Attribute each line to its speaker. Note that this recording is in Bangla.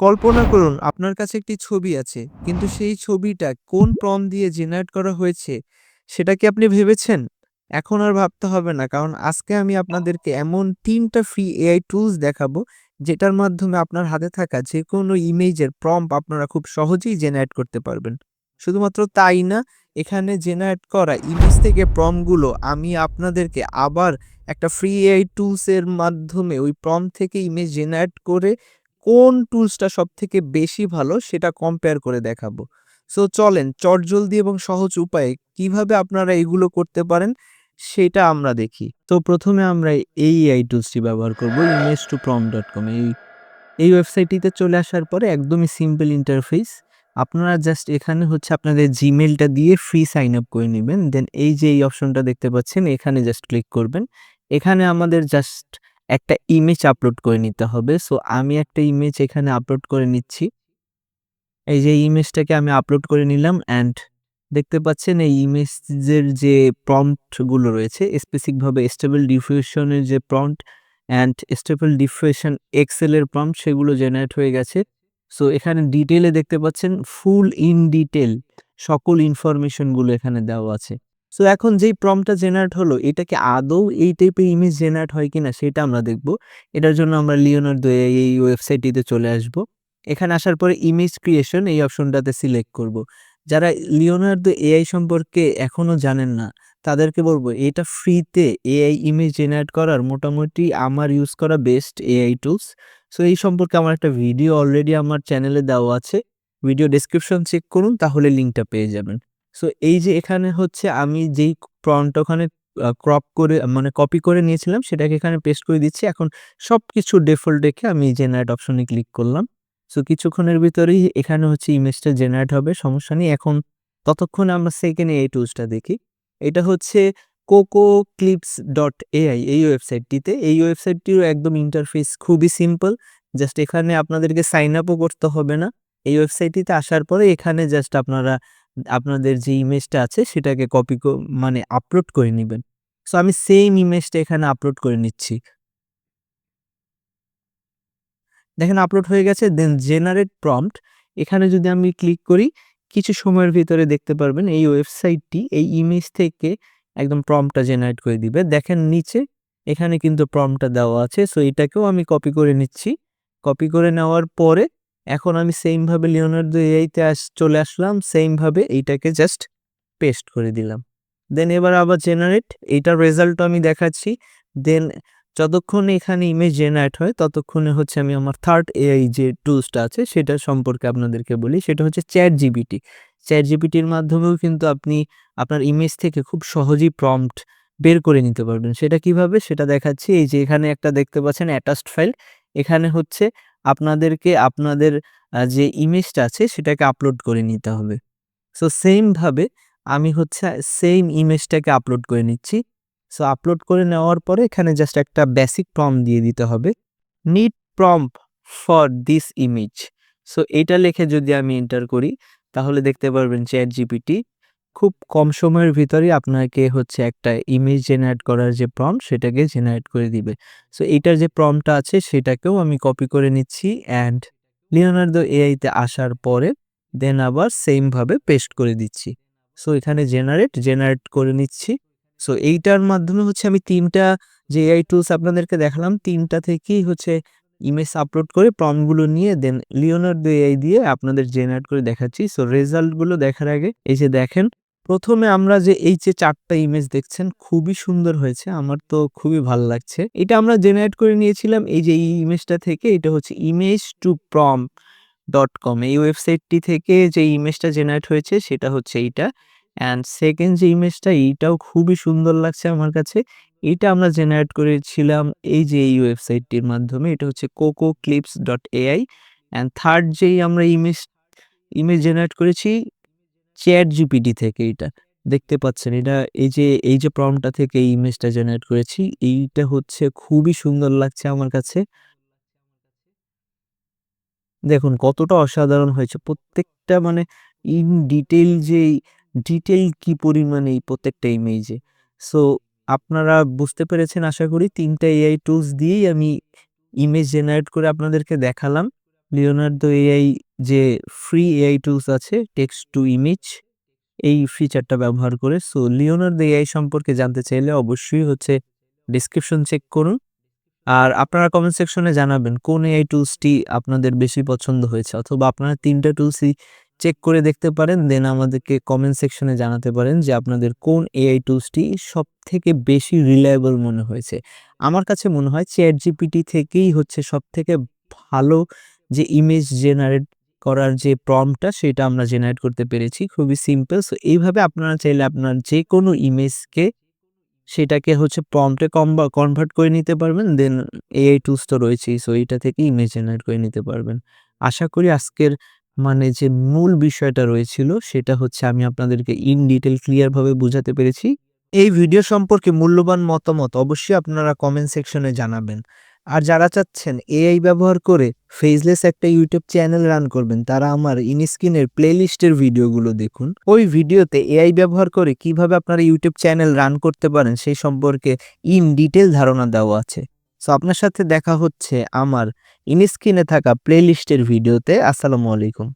Speaker 1: কল্পনা করুন, আপনার কাছে একটি ছবি আছে, কিন্তু সেই ছবিটা কোন প্রম দিয়ে জেনারেট করা হয়েছে, সেটা কি আপনি ভেবেছেন? এখন আর ভাবতে হবে না, কারণ আজকে আমি আপনাদেরকে এমন তিনটা ফ্রি এআই টুলস দেখাবো, যেটার মাধ্যমে আপনার হাতে থাকা যে কোনো ইমেজের প্রম্প আপনারা খুব সহজেই জেনারেট করতে পারবেন। শুধুমাত্র তাই না, এখানে জেনারেট করা ইমেজ থেকে প্রমগুলো আমি আপনাদেরকে আবার একটা ফ্রি এআই টুলসের মাধ্যমে ওই প্রম থেকে ইমেজ জেনারেট করে কোন টুলসটা সব থেকে বেশি ভালো সেটা কম্পেয়ার করে দেখাবো। সো চলেন চটজলদি এবং সহজ উপায়ে কীভাবে আপনারা এগুলো করতে পারেন সেটা আমরা দেখি। তো প্রথমে আমরা এই এআই টুলসটি ব্যবহার করব image to prompt dot com এই এই ওয়েবসাইটটিতে চলে আসার পরে একদমই সিম্পল ইন্টারফেস আপনারা জাস্ট এখানে হচ্ছে আপনাদের জিমেলটা দিয়ে ফ্রি সাইন আপ করে নেবেন। দেন এই যে এই অপশনটা দেখতে পাচ্ছেন, এখানে জাস্ট ক্লিক করবেন। এখানে আমাদের জাস্ট একটা ইমেজ আপলোড করে নিতে হবে। সো আমি একটা ইমেজ এখানে আপলোড করে নিচ্ছি। এই যে ইমেজটাকে আমি আপলোড করে নিলাম অ্যান্ড দেখতে পাচ্ছেন এই ইমেজের যে প্রম্পটগুলো রয়েছে স্পেসিফিকভাবে স্টেবল ডিফিউশনের যে প্রম্পট অ্যান্ড স্টেবল ডিফিউশন এক্সেলের প্রম্পট সেগুলো জেনারেট হয়ে গেছে। সো এখানে ডিটেলে দেখতে পাচ্ছেন ফুল ইন ডিটেল সকল ইনফরমেশনগুলো এখানে দেওয়া আছে। সো এখন যেই প্রম্পটটা জেনারেট হলো এটা কি আদৌ এই টাইপের ইমেজ জেনারেট হয় কিনা সেটা আমরা দেখব। এটার জন্য আমরা লিওনার লিওনার্দো এই ওয়েবসাইটটিতে চলে আসব। এখানে আসার পরে ইমেজ ক্রিয়েশন এই অপশনটাতে সিলেক্ট করব। যারা লিওনার্দো এআই সম্পর্কে এখনও জানেন না, তাদেরকে বলব, এটা ফ্রিতে এআই ইমেজ জেনারেট করার মোটামুটি আমার ইউজ করা বেস্ট এআই টুলস সো এই সম্পর্কে আমার একটা ভিডিও অলরেডি আমার চ্যানেলে দেওয়া আছে। ভিডিও ডেসক্রিপশন চেক করুন, তাহলে লিঙ্কটা পেয়ে যাবেন। সো এই যে এখানে হচ্ছে আমি যেই প্রনটা ওখানে ক্রপ করে মানে কপি করে নিয়েছিলাম, সেটাকে এখানে পেস্ট করে দিচ্ছি। এখন সব কিছু ডিফল্ট রেখে আমি জেনারেট অপশনে ক্লিক করলাম। সো কিছুক্ষণের ভিতরেই এখানে হচ্ছে ইমেজটা জেনারেট হবে, সমস্যা নেই। এখন ততক্ষণে আমরা সেকেন্ড এই টুলসটা দেখি। এটা হচ্ছে কোকো ক্লিপস ডট এআই এই ওয়েবসাইটটিতে এই ওয়েবসাইটটিরও একদম ইন্টারফেস খুবই সিম্পল জাস্ট এখানে আপনাদেরকে সাইন আপও করতে হবে না। এই ওয়েবসাইটটিতে আসার পরে এখানে জাস্ট আপনারা আপনাদের যে ইমেজটা আছে সেটাকে কপি মানে আপলোড করে নেবেন। সো আমি সেম ইমেজটা এখানে আপলোড করে নিচ্ছি। দেখেন আপলোড হয়ে গেছে দেন জেনারেট প্রম্পট এখানে যদি আমি ক্লিক করি, কিছু সময়ের ভিতরে দেখতে পারবেন এই ওয়েবসাইটটি এই ইমেজ থেকে একদম প্রম্পটটা জেনারেট করে দিবে। দেখেন নিচে এখানে কিন্তু প্রম্পটটা দেওয়া আছে সো এটাকেও আমি কপি করে নিচ্ছি। কপি করে নেওয়ার পরে এখন আমি সেমভাবে লিওনার্দো এআইতে আস, চলে আসলাম সেমভাবে এইটাকে জাস্ট পেস্ট করে দিলাম। দেন এবার আবার জেনারেট এইটার রেজাল্ট আমি দেখাচ্ছি। দেন যতক্ষণ এখানে ইমেজ জেনারেট হয়, ততক্ষণে হচ্ছে আমি আমার থার্ড এআই যে টুলসটা আছে, সেটা সম্পর্কে আপনাদেরকে বলি। সেটা হচ্ছে চ্যাট জিবিটি চ্যাট জিবিটির মাধ্যমেও কিন্তু আপনি আপনার ইমেজ থেকে খুব সহজেই প্রম্পট বের করে নিতে পারবেন। সেটা কীভাবে? সেটা দেখাচ্ছি। এই যে এখানে একটা দেখতে পাচ্ছেন অ্যাটাচড ফাইল এখানে হচ্ছে আপনাদেরকে আপনাদের যে ইমেজটা আছে সেটাকে আপলোড করে নিতে হবে। সো সেমভাবে আমি হচ্ছে সেম ইমেজটাকে আপলোড করে নিচ্ছি। সো আপলোড করে নেওয়ার পরে এখানে জাস্ট একটা বেসিক প্রম দিয়ে দিতে হবে। Need prompt for this image so এটা লিখে যদি আমি এন্টার করি, তাহলে দেখতে পারবেন চ্যাট জিপিটি খুব কম সময়ের ভিতরেই আপনাকে হচ্ছে একটা ইমেজ জেনারেট করার যে প্রম্পট সেটাকে জেনারেট করে দিবে। সো এইটার যে প্রম্পটটা আছে, সেটাকেও আমি কপি করে নিচ্ছি অ্যান্ড লিওনার্দো এআইতে আসার পরে দেন আবার সেমভাবে পেস্ট করে দিচ্ছি। সো এখানে জেনারেট জেনারেট করে নিচ্ছি। সো এইটার মাধ্যমে হচ্ছে আমি তিনটা যে এআই টুলস আপনাদেরকে দেখালাম, তিনটা থেকেই হচ্ছে ইমেজ আপলোড করে প্রমগুলো নিয়ে দেন লিওনার্দো এআই দিয়ে আপনাদের জেনারেট করে দেখাচ্ছি। সো রেজাল্টগুলো দেখার আগে, এই যে দেখেন প্রথমে আমরা যে এই যে চারটা ইমেজ দেখছেন, খুবই সুন্দর হয়েছে। আমার তো খুবই ভালো লাগছে। এটা আমরা জেনারেট করে নিয়েছিলাম এই যে এই ইমেজটা থেকে, এটা হচ্ছে image to prompt dot com এই ওয়েবসাইটটি থেকে যে ইমেজটা জেনারেট হয়েছে, সেটা হচ্ছে এইটা। অ্যান্ড সেকেন্ড যে ইমেজটা এইটাও খুবই সুন্দর লাগছে আমার কাছে। এটা আমরা জেনারেট করেছিলাম এই যে এই ওয়েবসাইটটির মাধ্যমে, এটা হচ্ছে coco clips dot AI and third যেই আমরা ইমেজ ইমেজ জেনারেট করেছি চ্যাট জিপিটি থেকে এটা। দেখতে পাচ্ছেন, এটা এই যে এই যে প্রমটা থেকে এই ইমেজটা জেনারেট করেছি, এইটা হচ্ছে খুবই সুন্দর লাগছে আমার কাছে। দেখুন, কতটা অসাধারণ হয়েছে। প্রত্যেকটা মানে ইন ডিটেল যে ডিটেল কি পরিমাণে এই প্রত্যেকটা ইমেজে সো আপনারা বুঝতে পেরেছেন, আশা করি তিনটা এআই টুলস দিয়েই আমি ইমেজ জেনারেট করে আপনাদেরকে দেখালাম। লিওনার্দো এআই যে ফ্রি এআই টুলস আছে টেক্সট টু ইমেজ এই ফিচারটা ব্যবহার করে। সো লিওনার্দো এআই সম্পর্কে জানতে চাইলে অবশ্যই হচ্ছে ডিসক্রিপশন চেক করুন। আর আপনারা কমেন্ট সেকশনে জানাবেন, কোন এআই টুলসটি আপনাদের বেশি পছন্দ হয়েছে? অথবা আপনারা তিনটা টুলসই চেক করে দেখতে পারেন দেন আমাদেরকে কমেন্ট সেকশনে জানাতে পারেন যে আপনাদের কোন এআই টুলসটি সব থেকে বেশি রিলায়েবল মনে হয়েছে। আমার কাছে মনে হয় চ্যাট জিপিটি থেকেই হচ্ছে সব থেকে ভালো যে ইমেজ জেনারেট করার যে প্রমটা সেটা আমরা জেনারেট করতে পেরেছি। খুবই সিম্পল সো এইভাবে আপনারা চাইলে আপনার যে কোনো ইমেজকে সেটাকে হচ্ছে প্রম্পটে কম্বা কনভার্ট করে নিতে পারবেন। দেন এআই টুলস তো রয়েছেই সো এইটা থেকে ইমেজ জেনারেট করে নিতে পারবেন। আশা করি আজকের মানে যে মূল বিষয়টা রয়েছিল, সেটা হচ্ছে আমি আপনাদেরকে ইন ডিটেল ক্লিয়ারভাবে বোঝাতে পেরেছি। এই ভিডিও সম্পর্কে মূল্যবান মতামত অবশ্যই আপনারা কমেন্ট সেকশনে জানাবেন। আর যারা চাচ্ছেন এআই ব্যবহার করে ফেজলেস একটা ইউটিউব চ্যানেল রান করবেন, তারা আমার ইনস্ক্রিনের প্লেলিস্টের ভিডিওগুলো দেখুন। ওই ভিডিওতে এআই ব্যবহার করে কীভাবে আপনারা ইউটিউব চ্যানেল রান করতে পারেন, সেই সম্পর্কে ইন ডিটেল ধারণা দেওয়া আছে। সো আপনার সাথে দেখা হচ্ছে আমার ইনস্ক্রিনে থাকা প্লেলিস্টের ভিডিওতে আসসালামু আলাইকুম।